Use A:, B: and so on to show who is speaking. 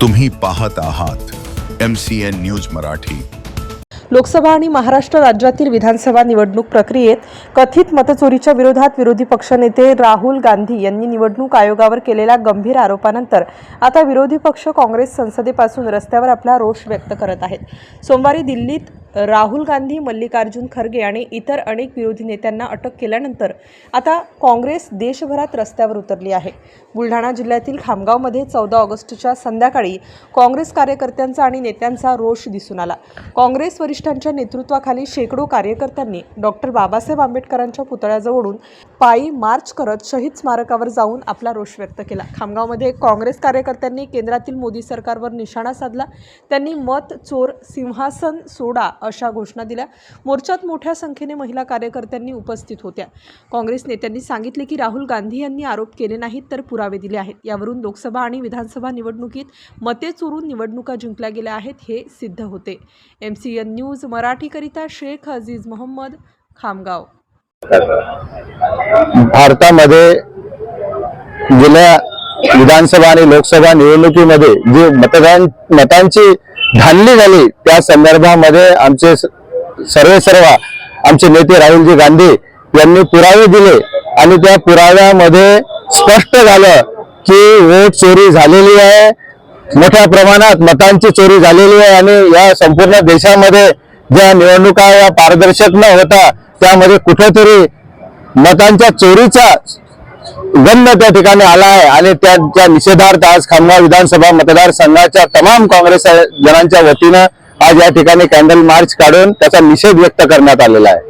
A: तुम्ही पाहत आहात M C N news Marathi.
B: Lok Sabha आणि महाराष्ट्र राज्यातील विधानसभा निवडणूक प्रक्रियेत कथित मतचोरीच्या विरोधात विरोधी पक्षनेते राहुल गांधी यांनी निवडणूक आयोगावर केलेल्या गंभीर आरोपानंतर आता विरोधी पक्ष काँग्रेस संसदेपासून रस्त्यावर आपला रोष व्यक्त करत आहेत. सोमवारी दिल्लीत राहुल गांधी मल्लिकार्जुन खरगे आणि इतर अनेक विरोधी नेत्यांना अटक केल्यानंतर आता काँग्रेस देशभरात रस्त्यावर उतरली आहे. बुलढाणा जिल्ह्यातील खामगावमध्ये चौदा ऑगस्टच्या संध्याकाळी काँग्रेस कार्यकर्त्यांचा आणि नेत्यांचा रोष दिसून आला. काँग्रेस वरिष्ठांच्या नेतृत्वाखाली शेकडो कार्यकर्त्यांनी डॉक्टर बाबासाहेब आंबेडकरांच्या पुतळ्याजवळून पायी मार्च करत शहीद स्मारकावर जाऊन आपला रोष व्यक्त केला. खामगावमध्ये काँग्रेस कार्यकर्त्यांनी केंद्रातील मोदी सरकारवर निशाणा साधला. त्यांनी मत चोर सिंहासन सोडा अशा घोषणा दिल्या. मोर्चात मोठ्या संख्येने महिला कार्यकर्त्यांनी उपस्थित होत्या. काँग्रेस नेत्यांनी सांगितले की राहुल गांधी यांनी आरोप केले नाहीत तर पुरावे दिले आहेत. यावरून लोकसभा आणि विधानसभा निवडणुकीत मते चोरून निवडणुका जिंकल्या गेल्या आहेत हे सिद्ध होते. एम सी एन न्यूज मराठीकरिता शेख अजीज मोहम्मद खामगाव.
C: भारतामध्ये गेल्या विधानसभा आणि लोकसभा निवडणुकीमध्ये जी मतदान मतांची धानली झाली त्या संदर्भामध्ये आमचे सर्वे सर्व आमचे नेते राहुलजी गांधी यांनी पुरावे दिले आणि त्या पुराव्यामध्ये स्पष्ट झालं की वोट चोरी झालेली आहे. मोठ्या प्रमाणात मतांची चोरी झालेली आहे आणि या संपूर्ण देशामध्ये ज्या निवडणुका या पारदर्शक न होता त्यामध्ये कुठेतरी मतांच्या चोरीचा गंध त्या ठिकाणी आला आहे आणि त्यांच्या निषेधार्थ आज खामगाव विधानसभा मतदारसंघाच्या तमाम काँग्रेस जनांच्या वतीनं आज या ठिकाणी कॅन्डल मार्च काढून त्याचा निषेध व्यक्त करण्यात आलेला आहे.